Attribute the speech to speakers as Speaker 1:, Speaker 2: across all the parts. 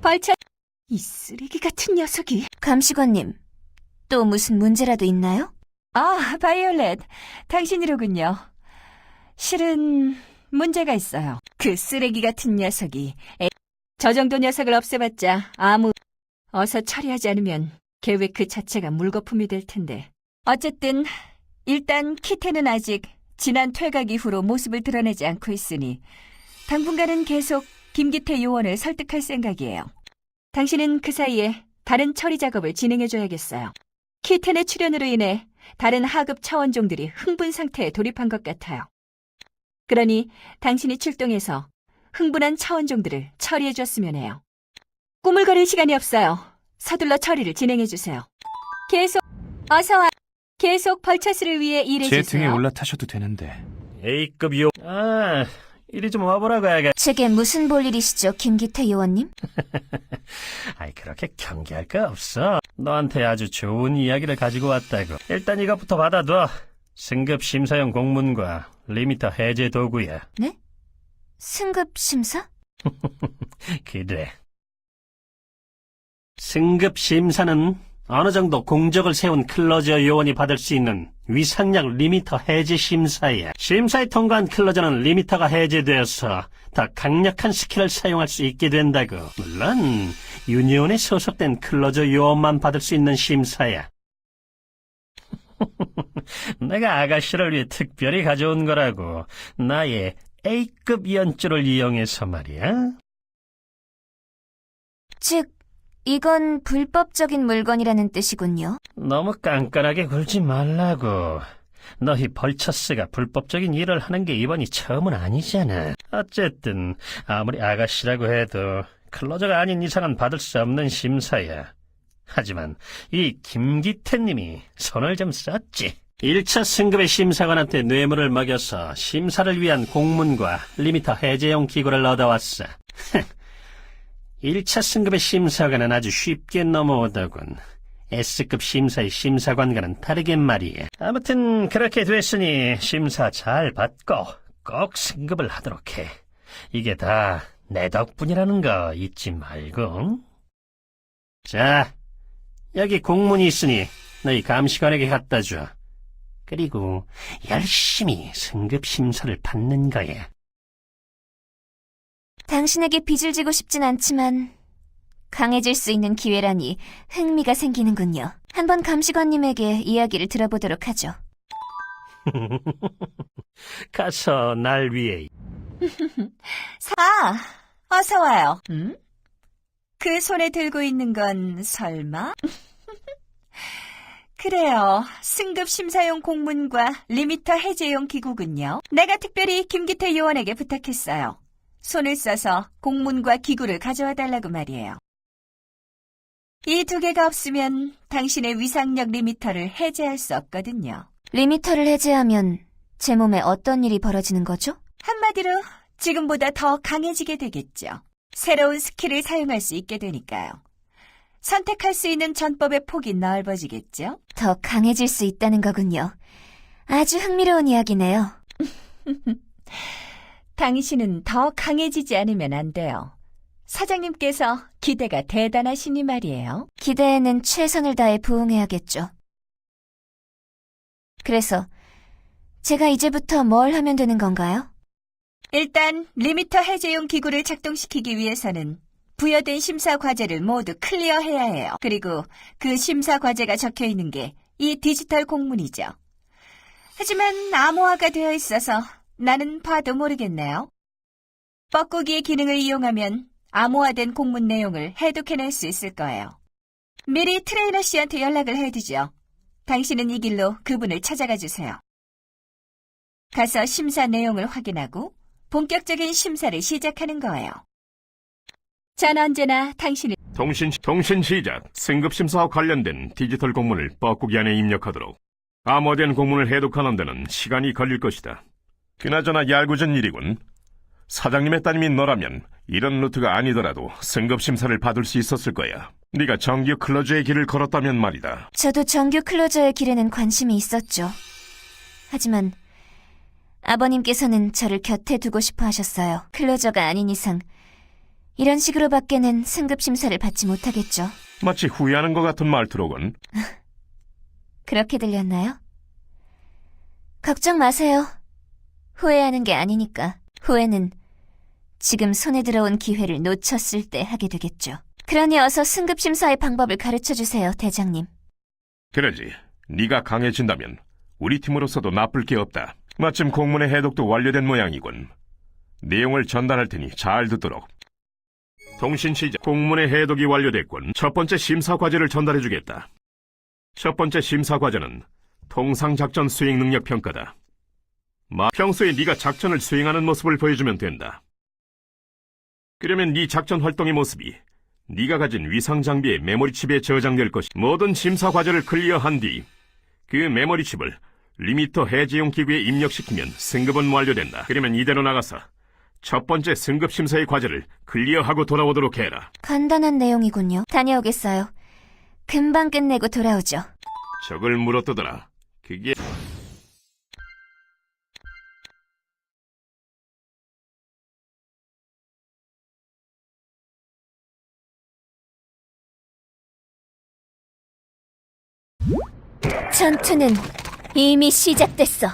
Speaker 1: 벌쳐 이 쓰레기 같은 녀석이.
Speaker 2: 감시관님, 또 무슨 문제라도 있나요?
Speaker 1: 아 바이올렛. 당신이로군요. 실은 문제가 있어요. 그 쓰레기 같은 녀석이. 에... 저 정도 녀석을 없애봤자 아무 어서 처리하지 않으면 계획 그 자체가 물거품이 될 텐데. 어쨌든 일단 키테는 아직 지난 퇴각 이후로 모습을 드러내지 않고 있으니 당분간은 계속 김기태 요원을 설득할 생각이에요. 당신은 그 사이에 다른 처리 작업을 진행해줘야겠어요. 키텐의 출연으로 인해 다른 하급 차원종들이 흥분 상태에 돌입한 것 같아요. 그러니 당신이 출동해서 흥분한 차원종들을 처리해줬으면 해요. 꾸물거릴 시간이 없어요. 서둘러 처리를 진행해주세요. 계속 어서 와. 계속 벌처스를 위해
Speaker 3: 제
Speaker 1: 일해주세요.
Speaker 3: 등에 올라타셔도 되는데
Speaker 4: A급 요. 아, 이리 좀 와보라고 해야겠.
Speaker 2: 제게 무슨 볼 일이시죠, 김기태 요원님?
Speaker 4: 아이, 그렇게 경계할 거 없어. 너한테 아주 좋은 이야기를 가지고 왔다고. 일단 이것부터 받아둬. 승급 심사용 공문과 리미터 해제 도구야.
Speaker 2: 네? 승급 심사?
Speaker 4: 그래. 승급 심사는 어느 정도 공적을 세운 클로저 요원이 받을 수 있는 위상력 리미터 해제 심사야. 심사에 통과한 클로저는 리미터가 해제되어서 더 강력한 스킬을 사용할 수 있게 된다고. 물론 유니온에 소속된 클로저 요원만 받을 수 있는 심사야. 내가 아가씨를 위해 특별히 가져온 거라고. 나의 A급 연주를 이용해서 말이야.
Speaker 2: 즉, 이건 불법적인 물건이라는 뜻이군요.
Speaker 4: 너무 깐깐하게 굴지 말라고. 너희 벌처스가 불법적인 일을 하는 게 이번이 처음은 아니잖아. 어쨌든 아무리 아가씨라고 해도 클로저가 아닌 이상은 받을 수 없는 심사야. 하지만 이 김기태님이 손을 좀 썼지. 1차 승급의 심사관한테 뇌물을 먹여서 심사를 위한 공문과 리미터 해제용 기구를 얻어왔어. 1차 승급의 심사관은 아주 쉽게 넘어오더군. S급 심사의 심사관과는 다르게 말이야. 아무튼 그렇게 됐으니 심사 잘 받고 꼭 승급을 하도록 해. 이게 다 내 덕분이라는 거 잊지 말고. 자, 여기 공문이 있으니 너희 감시관에게 갖다 줘. 그리고 열심히 승급 심사를 받는 거야.
Speaker 2: 당신에게 빚을 지고 싶진 않지만 강해질 수 있는 기회라니 흥미가 생기는군요. 한번 감시관님에게 이야기를 들어보도록 하죠.
Speaker 4: 가서 날 위해
Speaker 1: 사, 어서 와요. 음? 그 손에 들고 있는 건 설마? 그래요. 승급 심사용 공문과 리미터 해제용 기구군요. 내가 특별히 김기태 요원에게 부탁했어요. 손을 써서 공문과 기구를 가져와 달라고 말이에요. 이 두 개가 없으면 당신의 위상력 리미터를 해제할 수 없거든요.
Speaker 2: 리미터를 해제하면 제 몸에 어떤 일이 벌어지는 거죠?
Speaker 1: 한마디로 지금보다 더 강해지게 되겠죠. 새로운 스킬을 사용할 수 있게 되니까요. 선택할 수 있는 전법의 폭이 넓어지겠죠.
Speaker 2: 더 강해질 수 있다는 거군요. 아주 흥미로운 이야기네요.
Speaker 1: 당신은 더 강해지지 않으면 안 돼요. 사장님께서 기대가 대단하시니 말이에요.
Speaker 2: 기대에는 최선을 다해 부응해야겠죠. 그래서 제가 이제부터 뭘 하면 되는 건가요?
Speaker 1: 일단 리미터 해제용 기구를 작동시키기 위해서는 부여된 심사 과제를 모두 클리어해야 해요. 그리고 그 심사 과제가 적혀 있는 게 이 디지털 공문이죠. 하지만 암호화가 되어 있어서 나는 봐도 모르겠네요. 뻐꾸기의 기능을 이용하면 암호화된 공문 내용을 해독해낼 수 있을 거예요. 미리 트레이너 씨한테 연락을 해두죠. 당신은 이 길로 그분을 찾아가 주세요. 가서 심사 내용을 확인하고 본격적인 심사를 시작하는 거예요. 전 언제나 당신을
Speaker 5: 통신, 통신 시작. 승급 심사와 관련된 디지털 공문을 뻐꾸기 안에 입력하도록. 암호화된 공문을 해독하는 데는 시간이 걸릴 것이다. 그나저나 얄궂은 일이군. 사장님의 따님인 너라면 이런 루트가 아니더라도 승급 심사를 받을 수 있었을 거야. 네가 정규 클로즈의 길을 걸었다면 말이다.
Speaker 2: 저도 정규 클로저의 길에는 관심이 있었죠. 하지만 아버님께서는 저를 곁에 두고 싶어 하셨어요. 클로저가 아닌 이상 이런 식으로 밖에는 승급 심사를 받지 못하겠죠.
Speaker 5: 마치 후회하는 것 같은 말투로군.
Speaker 2: 그렇게 들렸나요? 걱정 마세요. 후회하는 게 아니니까. 후회는 지금 손에 들어온 기회를 놓쳤을 때 하게 되겠죠. 그러니 어서 승급 심사의 방법을 가르쳐 주세요, 대장님.
Speaker 5: 그러지. 네가 강해진다면 우리 팀으로서도 나쁠 게 없다. 마침 공문의 해독도 완료된 모양이군. 내용을 전달할 테니 잘 듣도록. 통신 시작. 공문의 해독이 완료됐군. 첫 번째 심사 과제를 전달해 주겠다. 첫 번째 심사 과제는 통상 작전 수행 능력 평가다. 마, 평소에 네가 작전을 수행하는 모습을 보여주면 된다. 그러면 네 작전 활동의 모습이 네가 가진 위상 장비의 메모리 칩에 저장될 것이 모든 심사 과제를 클리어한 뒤 그 메모리 칩을 리미터 해제용 기구에 입력시키면 승급은 완료된다. 그러면 이대로 나가서 첫 번째 승급 심사의 과제를 클리어하고 돌아오도록 해라.
Speaker 2: 간단한 내용이군요. 다녀오겠어요. 금방 끝내고 돌아오죠.
Speaker 5: 적을 물어뜯어라. 그게
Speaker 2: 전투는 이미 시작됐어.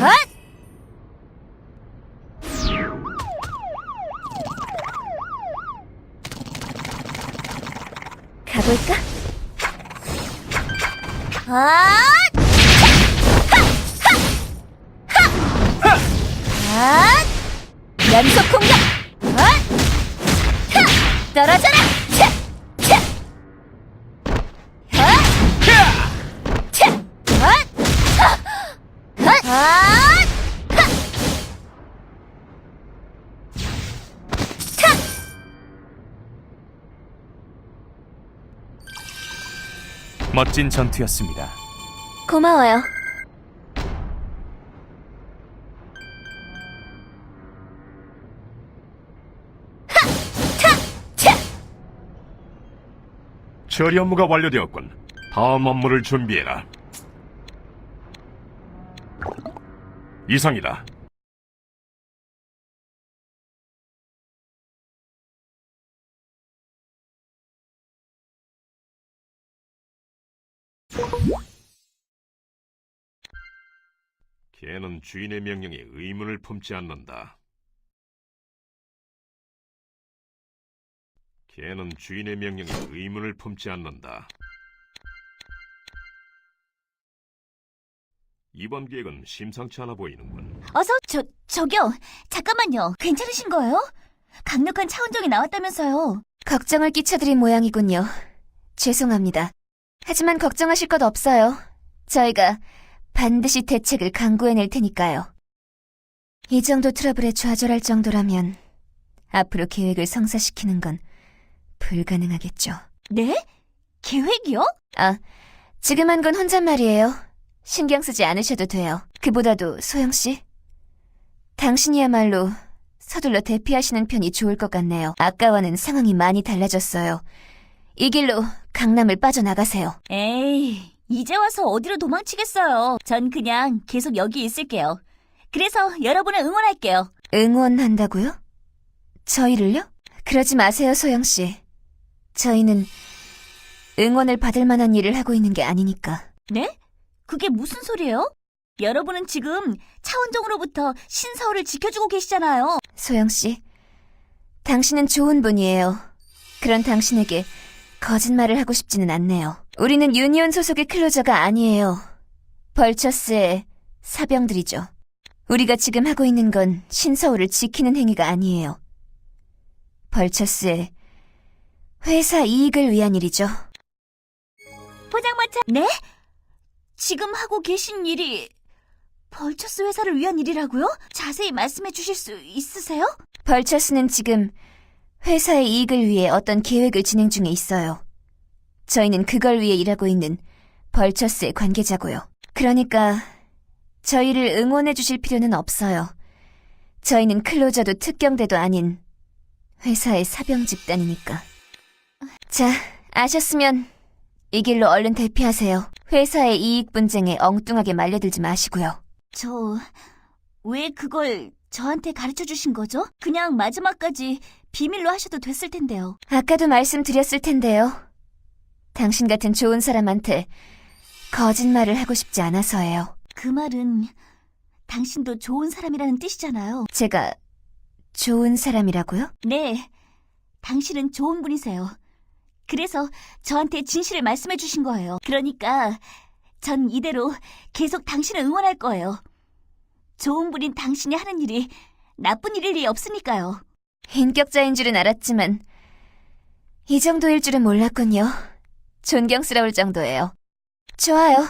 Speaker 2: 헛! 가볼까? 아! 아! 연속 공격! 떨어져라!
Speaker 3: 멋진 전투였습니다.
Speaker 2: 고마워요.
Speaker 5: 처리 업무가 완료되었군. 다음 업무를 준비해라. 이상이다. 개는 주인의 명령에 의문을 품지 않는다. 개는 주인의 명령에 의문을 품지 않는다. 이번 계획은 심상치 않아 보이는군.
Speaker 6: 어서 저 저기요. 잠깐만요. 괜찮으신 거예요? 강력한 차원종이 나왔다면서요.
Speaker 2: 걱정을 끼쳐드린 모양이군요. 죄송합니다. 하지만 걱정하실 것 없어요. 저희가 반드시 대책을 강구해낼 테니까요. 이 정도 트러블에 좌절할 정도라면 앞으로 계획을 성사시키는 건 불가능하겠죠.
Speaker 6: 네? 계획이요?
Speaker 2: 아, 지금 한 건 혼잣말이에요. 신경 쓰지 않으셔도 돼요. 그보다도 소영 씨, 당신이야말로 서둘러 대피하시는 편이 좋을 것 같네요. 아까와는 상황이 많이 달라졌어요. 이 길로 강남을 빠져나가세요.
Speaker 6: 에이, 이제 와서 어디로 도망치겠어요. 전 그냥 계속 여기 있을게요. 그래서 여러분을 응원할게요.
Speaker 2: 응원한다고요? 저희를요? 그러지 마세요, 소영 씨. 저희는 응원을 받을 만한 일을 하고 있는 게 아니니까.
Speaker 6: 네? 그게 무슨 소리예요? 여러분은 지금 차원종으로부터 신서울을 지켜주고 계시잖아요.
Speaker 2: 소영 씨, 당신은 좋은 분이에요. 그런 당신에게 거짓말을 하고 싶지는 않네요. 우리는 유니온 소속의 클로저가 아니에요. 벌처스의 사병들이죠. 우리가 지금 하고 있는 건 신서울을 지키는 행위가 아니에요. 벌처스의 회사 이익을 위한 일이죠.
Speaker 6: 포장마차, 네? 지금 하고 계신 일이 벌처스 회사를 위한 일이라고요? 자세히 말씀해 주실 수 있으세요?
Speaker 2: 벌처스는 지금 회사의 이익을 위해 어떤 계획을 진행 중에 있어요. 저희는 그걸 위해 일하고 있는 벌처스의 관계자고요. 그러니까 저희를 응원해 주실 필요는 없어요. 저희는 클로저도 특경대도 아닌 회사의 사병 집단이니까. 자, 아셨으면 이 길로 얼른 대피하세요. 회사의 이익 분쟁에 엉뚱하게 말려들지 마시고요.
Speaker 6: 저, 왜 그걸 저한테 가르쳐 주신 거죠? 그냥 마지막까지 비밀로 하셔도 됐을 텐데요.
Speaker 2: 아까도 말씀드렸을 텐데요. 당신 같은 좋은 사람한테 거짓말을 하고 싶지 않아서예요.
Speaker 6: 그 말은 당신도 좋은 사람이라는 뜻이잖아요.
Speaker 2: 제가 좋은 사람이라고요?
Speaker 6: 네, 당신은 좋은 분이세요. 그래서 저한테 진실을 말씀해 주신 거예요. 그러니까 전 이대로 계속 당신을 응원할 거예요. 좋은 분인 당신이 하는 일이 나쁜 일일 리 없으니까요.
Speaker 2: 인격자인 줄은 알았지만 이 정도일 줄은 몰랐군요. 존경스러울 정도예요. 좋아요.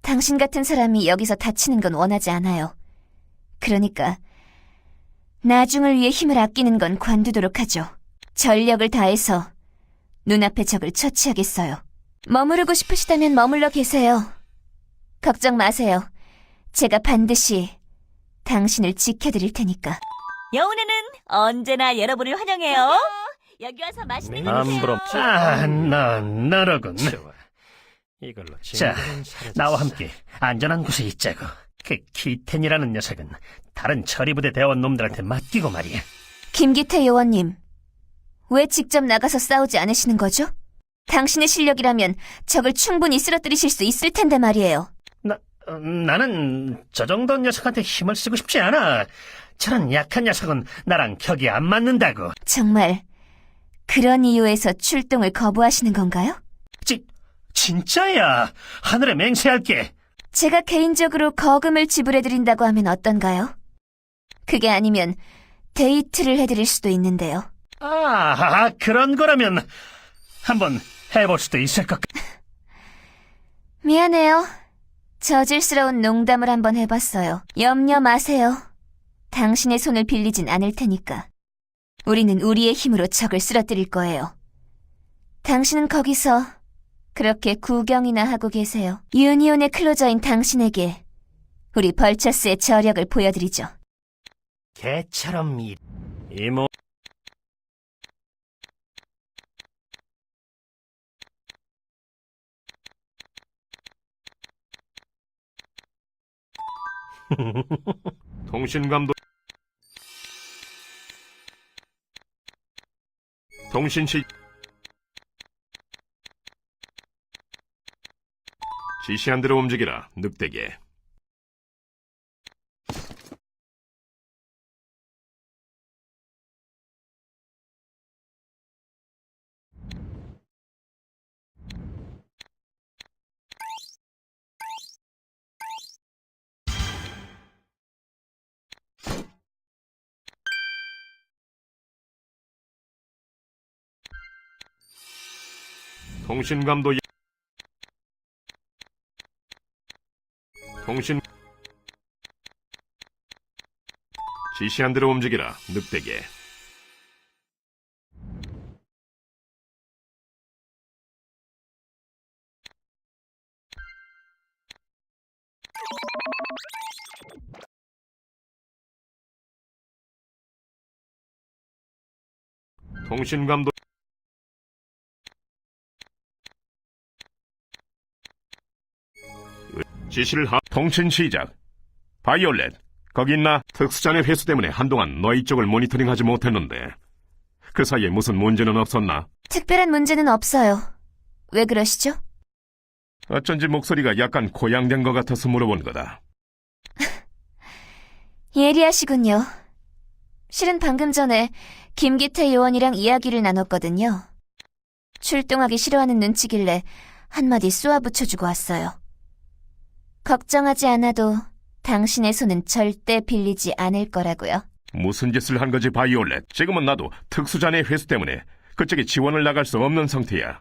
Speaker 2: 당신 같은 사람이 여기서 다치는 건 원하지 않아요. 그러니까 나중을 위해 힘을 아끼는 건 관두도록 하죠. 전력을 다해서 눈앞의 적을 처치하겠어요. 머무르고 싶으시다면 머물러 계세요. 걱정 마세요. 제가 반드시 당신을 지켜드릴 테니까.
Speaker 6: 여운에는 언제나 여러분을 환영해요. 여기 와서 맛있는 거
Speaker 4: 안
Speaker 6: 드세요.
Speaker 4: 부럽지? 아, 너, 너로군.
Speaker 3: 좋아. 이걸로
Speaker 4: 자,
Speaker 3: 사라졌어.
Speaker 4: 나와 함께 안전한 곳에 있자고. 그 키텐이라는 녀석은 다른 처리부대 대원 놈들한테 맡기고 말이야.
Speaker 2: 김기태 요원님, 왜 직접 나가서 싸우지 않으시는 거죠? 당신의 실력이라면 적을 충분히 쓰러뜨리실 수 있을 텐데 말이에요.
Speaker 4: 나, 어, 나는 저 정도 녀석한테 힘을 쓰고 싶지 않아. 저런 약한 녀석은 나랑 격이 안 맞는다고.
Speaker 2: 정말 그런 이유에서 출동을 거부하시는 건가요?
Speaker 4: 지, 진짜야. 하늘에 맹세할게.
Speaker 2: 제가 개인적으로 거금을 지불해드린다고 하면 어떤가요? 그게 아니면 데이트를 해드릴 수도 있는데요.
Speaker 4: 아, 그런 거라면 한번 해볼 수도 있을 것 같...
Speaker 2: 미안해요. 저질스러운 농담을 한번 해봤어요. 염려 마세요. 당신의 손을 빌리진 않을 테니까. 우리는 우리의 힘으로 적을 쓰러뜨릴 거예요. 당신은 거기서 그렇게 구경이나 하고 계세요. 유니온의 클로저인 당신에게 우리 벌처스의 저력을 보여드리죠.
Speaker 4: 개처럼 이... 이모...
Speaker 5: 통신감도 통신시 지시한 대로 움직이라 늑대게 통신감도 야- 통신 지시한 대로 움직이라. 늑대게. 통신감독 지시를 하 통신 시작 바이올렛 거기 있나 특수잔의 회수 때문에 한동안 너희 쪽을 모니터링하지 못했는데 그 사이에 무슨 문제는 없었나
Speaker 2: 특별한 문제는 없어요. 왜 그러시죠?
Speaker 5: 어쩐지 목소리가 약간 고양된 것 같아서 물어본 거다
Speaker 2: 예리하시군요. 실은 방금 전에 김기태 요원이랑 이야기를 나눴거든요. 출동하기 싫어하는 눈치길래 한마디 쏘아붙여주고 왔어요. 걱정하지 않아도 당신의 손은 절대 빌리지 않을 거라고요.
Speaker 5: 무슨 짓을 한 거지 바이올렛 지금은 나도 특수잔의 회수 때문에 그쪽에 지원을 나갈 수 없는 상태야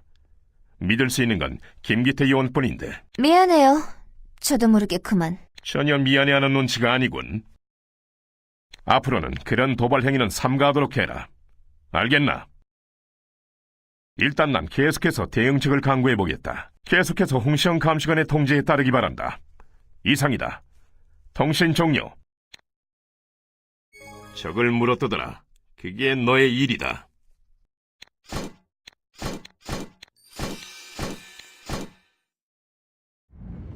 Speaker 5: 믿을 수 있는 건 김기태 요원뿐인데
Speaker 2: 미안해요. 저도 모르게 그만.
Speaker 5: 전혀 미안해하는 눈치가 아니군. 앞으로는 그런 도발 행위는 삼가하도록 해라. 알겠나? 일단 난 계속해서 대응책을 강구해보겠다. 계속해서 홍시영 감시관의 통제에 따르기 바란다. 이상이다. 통신 종료. 적을 물어뜯어라. 그게 너의 일이다.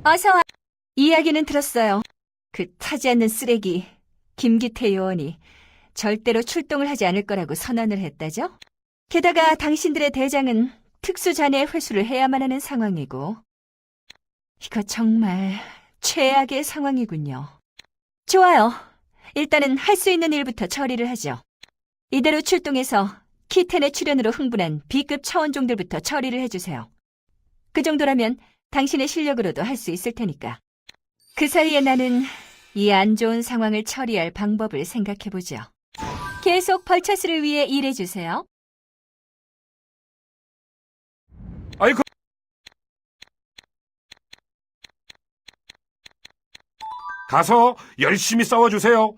Speaker 1: 어서 와. 이야기는 들었어요. 그 타지 않는 쓰레기 김기태 요원이 절대로 출동을 하지 않을 거라고 선언을 했다죠? 게다가 당신들의 대장은 특수 잔해 회수를 해야만 하는 상황이고 이거 정말 최악의 상황이군요. 좋아요. 일단은 할 수 있는 일부터 처리를 하죠. 이대로 출동해서 키텐의 출연으로 흥분한 B급 차원종들부터 처리를 해주세요. 그 정도라면 당신의 실력으로도 할 수 있을 테니까. 그 사이에 나는 이 안 좋은 상황을 처리할 방법을 생각해보죠. 계속 벌처스를 위해 일해주세요.
Speaker 3: 아이고. 가서 열심히 싸워주세요.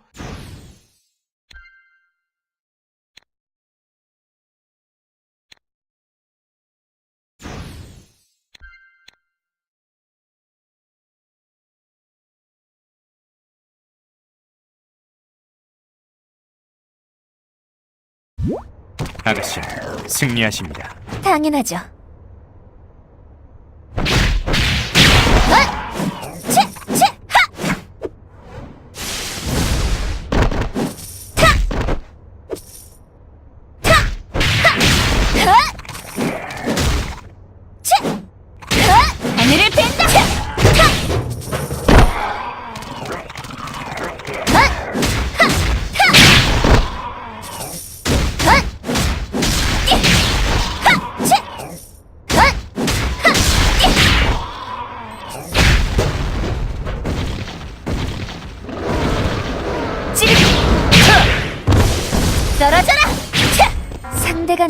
Speaker 7: 아가씨, 승리하십니다.
Speaker 2: 당연하죠.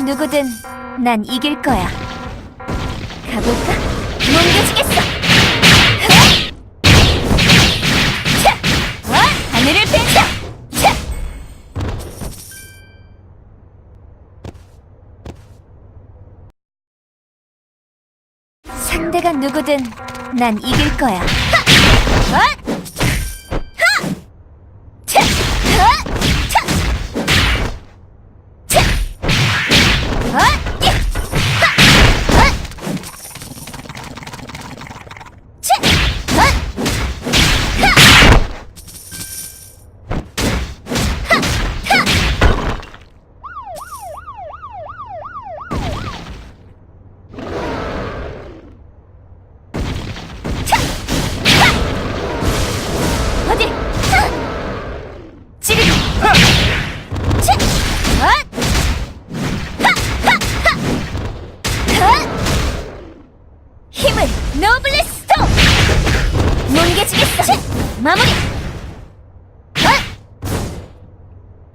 Speaker 2: 누구든 난 이길 거야. 가볼까? 뭉개지겠어! 와! 하늘을 뺀다! 차! 상대가 누구든 난 이길 거야. 하! 와!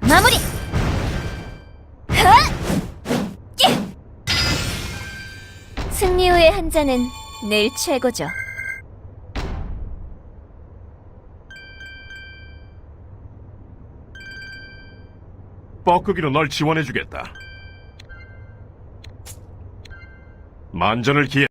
Speaker 2: 마무리! 하! 예! 승리 후의 한 잔은 늘 최고죠.
Speaker 5: 뻐꾸기로 널 지원해주겠다. 만전을 기해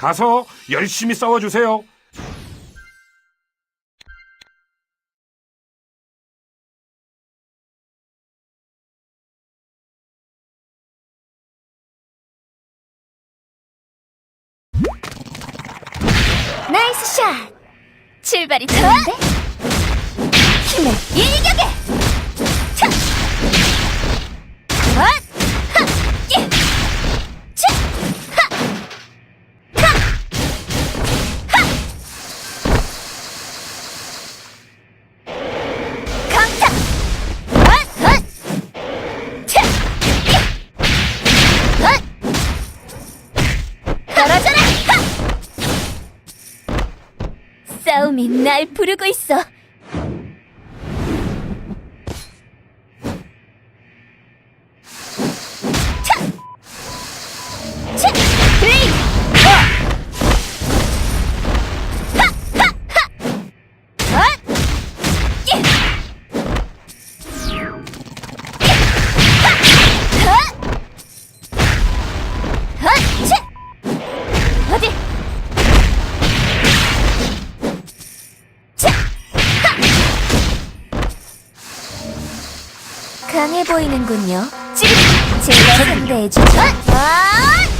Speaker 3: 가서 열심히 싸워주세요.
Speaker 2: 싸움이 날 부르고 있어. 강해 보이는군요. 찌릿! 제가 상대해주죠. 헛! 헛!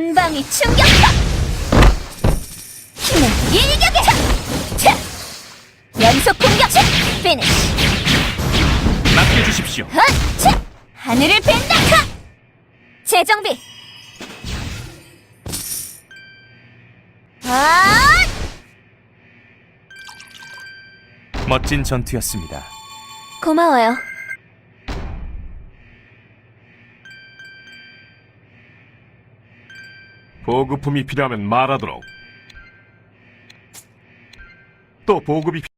Speaker 2: 전방위 충격파! 힘을 일격에! 차! 차! 연속 공격! 차! 피니쉬!
Speaker 7: 맡겨주십시오.
Speaker 2: 헛! 차! 하늘을! 카! 재정비! 헛!
Speaker 7: 멋진 전투였습니다.
Speaker 2: 고마워요.
Speaker 5: 보급품이 필요하면 말하도록. 또 보급이 필